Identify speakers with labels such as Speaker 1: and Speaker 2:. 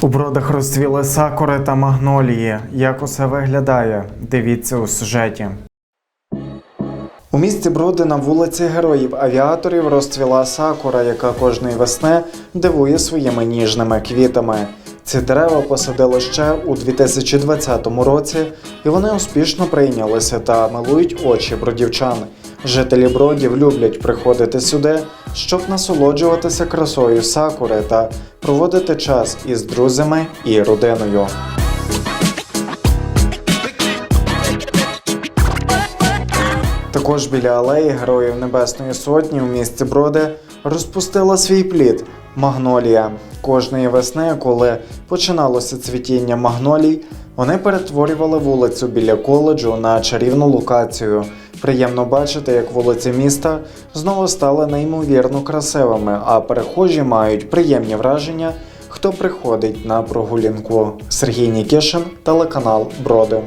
Speaker 1: У бродах розцвіли сакури та магнолії. Як усе виглядає? Дивіться у сюжеті. У місті Броди на вулиці Героїв Авіаторів розцвіла сакура, яка кожної весни дивує своїми ніжними квітами. Ці дерева посадили ще у 2020 році, і вони успішно прийнялися та милують очі бродівчан. Жителі бродів люблять приходити сюди, щоб насолоджуватися красою сакури та проводити час із друзями і родиною. Також біля алеї Героїв Небесної Сотні у місті Броди розпустила свій плід магнолія. Кожної весни, коли починалося цвітіння магнолій, вони перетворювали вулицю біля коледжу на чарівну локацію. Приємно бачити, як вулиці міста знову стали неймовірно красивими, а перехожі мають приємні враження, хто приходить на прогулянку. Сергій Нікішин, телеканал Броди.